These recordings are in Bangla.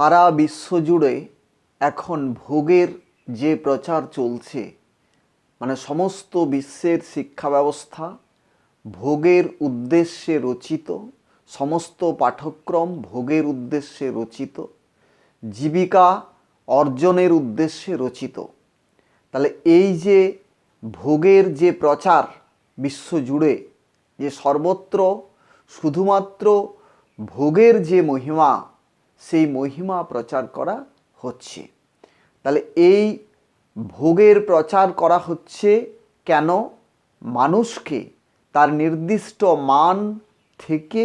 সারা বিশ্ব জুড়ে এখন ভোগের যে প্রচার চলছে মানে সমস্ত বিশ্বের শিক্ষা ব্যবস্থা ভোগের উদ্দেশ্যে রচিত, সমস্ত পাঠ্যক্রম ভোগের উদ্দেশ্যে রচিত, জীবিকা অর্জনের উদ্দেশ্যে রচিত। তাহলে এই যে ভোগের যে প্রচার বিশ্ব জুড়ে যে সর্বত্র শুধুমাত্র ভোগের যে মহিমা সেই মহিমা প্রচার করা হচ্ছে। তাহলে এই ভোগের প্রচার করা হচ্ছে কেন? মানুষকে তার নির্দিষ্ট মান থেকে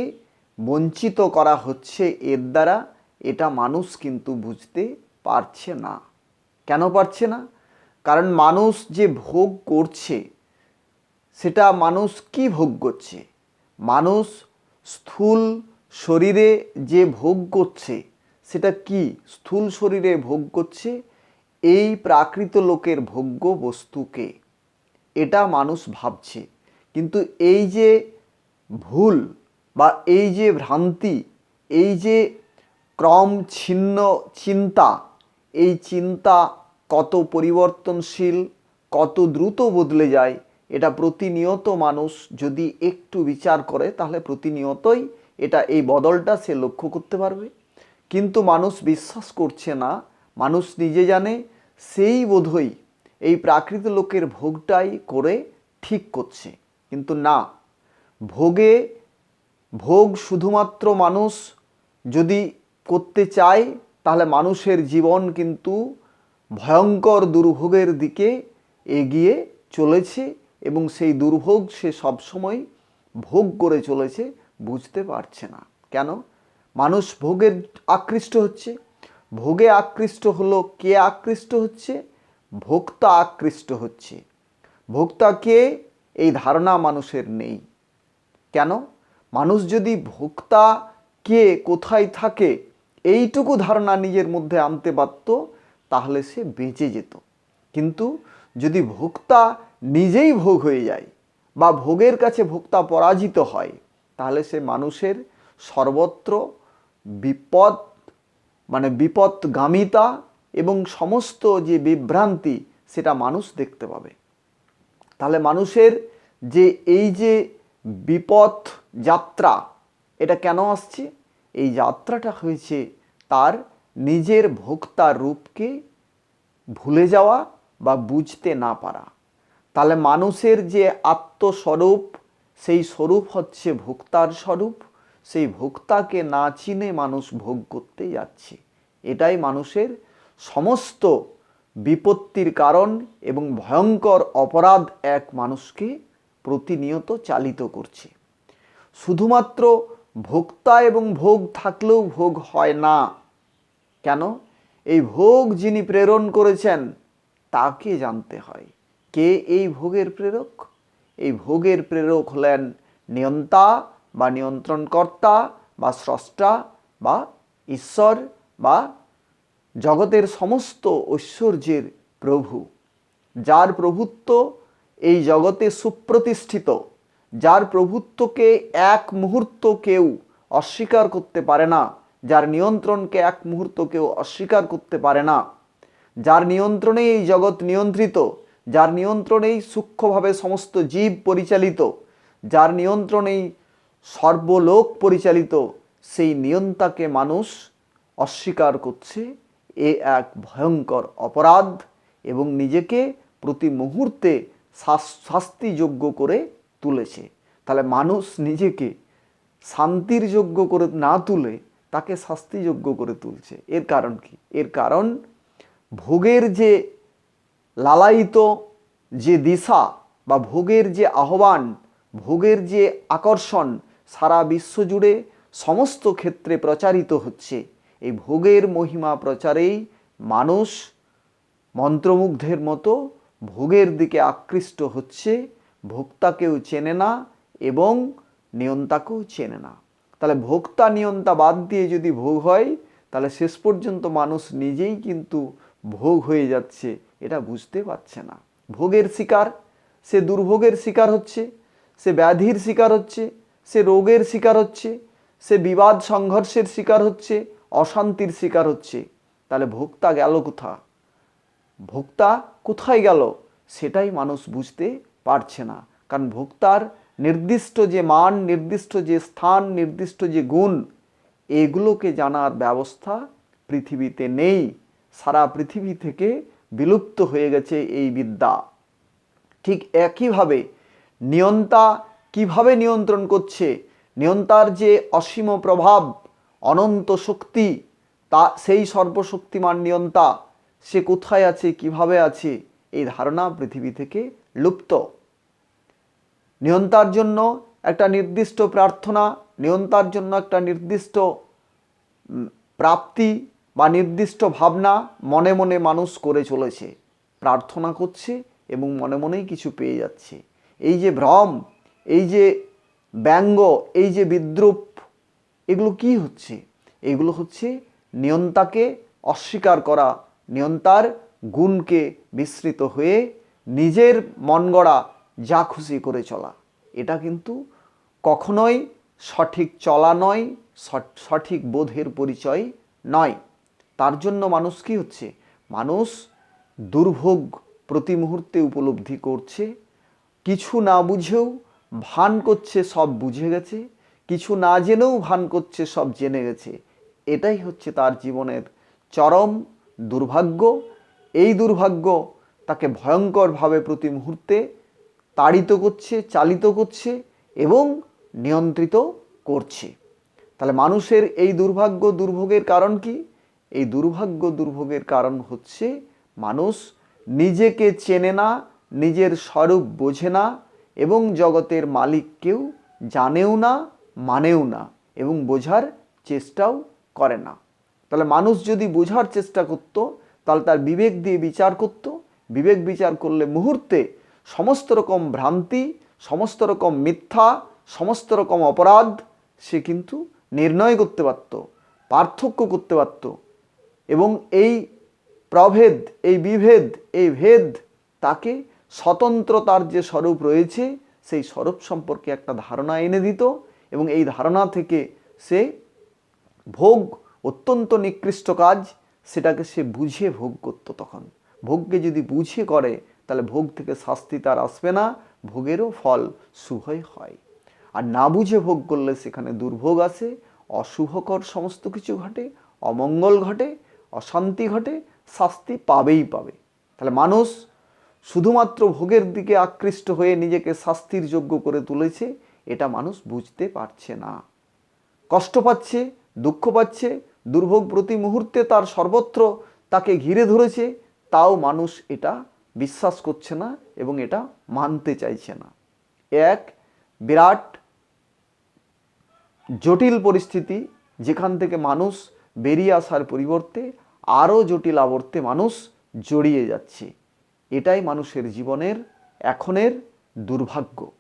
বঞ্চিত করা হচ্ছে এর দ্বারা এটা মানুষ কিন্তু বুঝতে পারছে না। কেন পারছে না? কারণ মানুষ যে ভোগ করছে, সেটা মানুষ কি ভোগ করছে? মানুষ স্থূল শরীরে যে ভোগ করছে, সেটা কি? স্থূল শরীরে ভোগ করছে? এই প্রাকৃত লোকের ভোগ্য বস্তুকে। এটা মানুষ ভাবছে। কিন্তু এই যে ভুল বা এই যে ভ্রান্তি, এই যে ক্রম ছিন্ন চিন্তা, এই চিন্তা কত পরিবর্তনশীল, কত দ্রুত বদলে যায়, এটা প্রতিনিয়ত মানুষ যদি একটু বিচার করে, তাহলে প্রতিনিয়তই এটা এই বদলটা সে লক্ষ্য করতে পারবে। কিন্তু মানুষ বিশ্বাস করছে না। মানুষ নিজে জানে, সেই বোধই এই প্রাকৃত লোকের ভোগটাই করে ঠিক করছে। কিন্তু না, ভোগে, ভোগ শুধুমাত্র মানুষ যদি করতে চায়, তাহলে মানুষের জীবন কিন্তু ভয়ঙ্কর দুর্ভোগের দিকে এগিয়ে চলেছে এবং সেই দুর্ভোগ সে সবসময় ভোগ করে চলেছে। বুঝতে পারছে না। কেন? মানুষ ভোগের আকৃষ্ট হচ্ছে। ভোগে আকৃষ্ট হলো কে আকৃষ্ট হচ্ছে? ভোক্তা আকৃষ্ট হচ্ছে। ভোক্তা কে? এই ধারণা মানুষের নেই। কেন? মানুষ যদি ভোক্তা কে কোথায় থাকে, এইটুকু ধারণা নিজের মধ্যে আনতে পারত তাহলে সে বেঁচে যেত। কিন্তু যদি ভোক্তা নিজেই ভোগ হয়ে যায় বা ভোগের কাছে ভোক্তা পরাজিত হয় তাহলে সে মানুষের সর্বত্র বিপদ মানে বিপদগামিতা এবং সমস্ত যে বিভ্রান্তি, সেটা মানুষ দেখতে পাবে। তাহলে মানুষের যে এই যে বিপদ যাত্রা, এটা কেন আসছে? এই যাত্রাটা হয়েছে তার নিজের ভোক্তার রূপকে ভুলে যাওয়া বা বুঝতে না পারা। তাহলে মানুষের যে আত্মস্বরূপ সেই স্বরূপ হচ্ছে ভোক্তার স্বরূপ, সেই ভোক্তাকে না চিনে মানুষ ভোগ করতে যাচ্ছে। এটাই মানুষের সমস্ত বিপত্তির কারণ এবং ভয়ঙ্কর অপরাধ এক মানুষকে প্রতিনিয়ত চালিত করছে। শুধুমাত্র ভোক্তা এবং ভোগ থাকলেও ভোগ হয় না। কেন? এই ভোগ যিনি প্রেরণ করেছেন, তাকে জানতে হয়। কে এই ভোগের প্রেরক? এই ভোগের প্রেরক হলেন নিয়ন্তা বা নিয়ন্ত্রণকর্তা বা স্রষ্টা বা ঈশ্বর বা জগতের সমস্ত ঐশ্বর্যের প্রভু। যার প্রভুত্ব এই জগতে সুপ্রতিষ্ঠিত, যার প্রভুত্বকে এক মুহূর্ত কেউ অস্বীকার করতে পারে না, যার নিয়ন্ত্রণকে এক মুহূর্ত কেউ অস্বীকার করতে পারে না, যার নিয়ন্ত্রণে এই জগৎ নিয়ন্ত্রিত যার নিয়ন্ত্রণেই সূক্ষ্মভাবে সমস্ত জীব পরিচালিত, যার নিয়ন্ত্রণেই সর্বলোক পরিচালিত, সেই নিয়ন্তাকে মানুষ অস্বীকার করছে এ এক ভয়ঙ্কর অপরাধ এবং নিজেকে প্রতি মুহূর্তে শাস- শাস্তিযোগ্য করে তুলেছে। তাহলে মানুষ নিজেকে শান্তির যোগ্য করে না তুলে তাকে শাস্তিযোগ্য করে তুলছে। এর কারণ কি? এর কারণ ভোগের যে লালায়িত যে দিশা বা ভোগের যে আহ্বান, ভোগের যে আকর্ষণ সারা বিশ্ব জুড়ে সমস্ত ক্ষেত্রে প্রচারিত হচ্ছে। এই ভোগের মহিমা প্রচারেই মানুষ মন্ত্রমুগ্ধের মতো ভোগের দিকে আকৃষ্ট হচ্ছে, ভোক্তাকেও চেনে না এবং নিয়ন্তাকেও চেনে না। তাহলে ভোক্তা নিয়ন্তা বাদ দিয়ে যদি ভোগ হয়, তাহলে শেষ পর্যন্ত মানুষ নিজেই কিন্তু ভোগ হয়ে যাচ্ছে এটা বুঝতে পারছে না। ভোগের শিকার, সে দুর্ভোগের শিকার হচ্ছে, সে ব্যাধির শিকার হচ্ছে, সে রোগের শিকার হচ্ছে, সে বিবাদ সংঘর্ষের শিকার হচ্ছে, অশান্তির শিকার হচ্ছে। তাহলে ভোক্তা গেল কোথা? ভোক্তা কোথায় গেল? সেটাই মানুষ বুঝতে পারছে না। কারণ ভোক্তার নির্দিষ্ট যে মান, নির্দিষ্ট যে স্থান, নির্দিষ্ট যে গুণ, এগুলোকে জানার ব্যবস্থা পৃথিবীতে নেই। সারা পৃথিবী থেকে বিলুপ্ত হয়ে গেছে এই বিদ্যা। ঠিক একইভাবে নিয়ন্তা কীভাবে নিয়ন্ত্রণ করছে? নিয়ন্তার যে অসীম প্রভাব, অনন্ত শক্তি, তা সেই সর্বশক্তিমান নিয়ন্তা, সে কোথায় আছে, কীভাবে আছে, এই ধারণা পৃথিবী থেকে লুপ্ত। নিয়ন্তার জন্য একটা নির্দিষ্ট প্রার্থনা, নিয়ন্তার জন্য একটা নির্দিষ্ট প্রাপ্তি বা নির্দিষ্ট ভাবনা মনে মনে মানুষ করে চলেছে। প্রার্থনা করছে এবং মনে মনেই কিছু পেয়ে যাচ্ছে। এই যে ভ্রম, এই যে ব্যঙ্গ, এই যে বিদ্রুপ, এগুলো কি হচ্ছে? এগুলো হচ্ছে নিয়ন্তাকে অস্বীকার করা, নিয়ন্তার গুণকে বিস্মৃত হয়ে নিজের মন গড়া, যা খুশি করে চলা। এটা কিন্তু কখনোই সঠিক চলা নয় সঠিক বোধের পরিচয় নয়। তার জন্য মানুষ কি হচ্ছে? মানুষ দুর্ভোগ প্রতি মুহূর্তে উপলব্ধি করছে। কিছু না বুঝেও ভান করছে, সব বুঝে গেছে। কিছু না জেনেও ভান করছে, সব জেনে গেছে। এটাই হচ্ছে তার জীবনের চরম দুর্ভাগ্য। এই দুর্ভাগ্য তাকে ভয়ঙ্করভাবে প্রতি মুহূর্তে তাড়িত করছে, চালিত করছে এবং নিয়ন্ত্রিত করছে। তাহলে মানুষের এই দুর্ভাগ্য, দুর্ভোগের কারণ কি? এই দুর্ভাগ্য দুর্ভোগের কারণ হচ্ছে মানুষ নিজেকে চেনে না, নিজের স্বরূপ বোঝে না এবং জগতের মালিককেও জানেও না, মানেও না এবং বোঝার চেষ্টাও করে না। তাহলে মানুষ যদি বোঝার চেষ্টা করত, তাহলে তার বিবেক দিয়ে বিচার করত। বিবেক বিচার করলে মুহূর্তে সমস্ত রকম ভ্রান্তি, সমস্ত রকম মিথ্যা, সমস্ত রকম অপরাধ সে কিন্তু নির্ণয় করতে পারত, পার্থক্য করতে পারত। এবং এই প্রভেদ, এই বিভেদ, এই ভেদ, তাকে স্বতন্ত্রতার যে স্বরূপ রয়েছে, সেই স্বরূপ সম্পর্কে একটা ধারণা এনে দিত এবং এই ধারণা থেকে সে ভোগ, অত্যন্ত নিকৃষ্ট কাজ, সেটাকে সে বুঝে ভোগ করতো তখন। ভোগকে যদি বুঝে করে, তাহলে ভোগ থেকে শাস্তি তার আসবে না, ভোগেরও ফল শুভই হয়। আর না বুঝে ভোগ করলে সেখানে দুর্ভোগ আসে, অশুভকর সমস্ত কিছু ঘটে, অমঙ্গল ঘটে অশান্তি ঘটে, শাস্তি পাবেই পাবে। তাহলে মানুষ শুধুমাত্র ভোগের দিকে আকৃষ্ট হয়ে নিজেকে শাস্তির যোগ্য করে তুলেছে, এটা মানুষ বুঝতে পারছে না। কষ্ট পাচ্ছে, দুঃখ পাচ্ছে, দুর্ভোগ প্রতি মুহূর্তে তার সর্বত্র তাকে ঘিরে ধরেছে, তাও মানুষ এটা বিশ্বাস করছে না এবং এটা মানতে চাইছে না। এক, বিরাট জটিল পরিস্থিতি যেখান থেকে মানুষ বেরিয়ে আসার পরিবর্তে আরও জটিল আবর্তে মানুষ জড়িয়ে যাচ্ছে। এটাই মানুষের জীবনের এখনের দুর্ভাগ্য।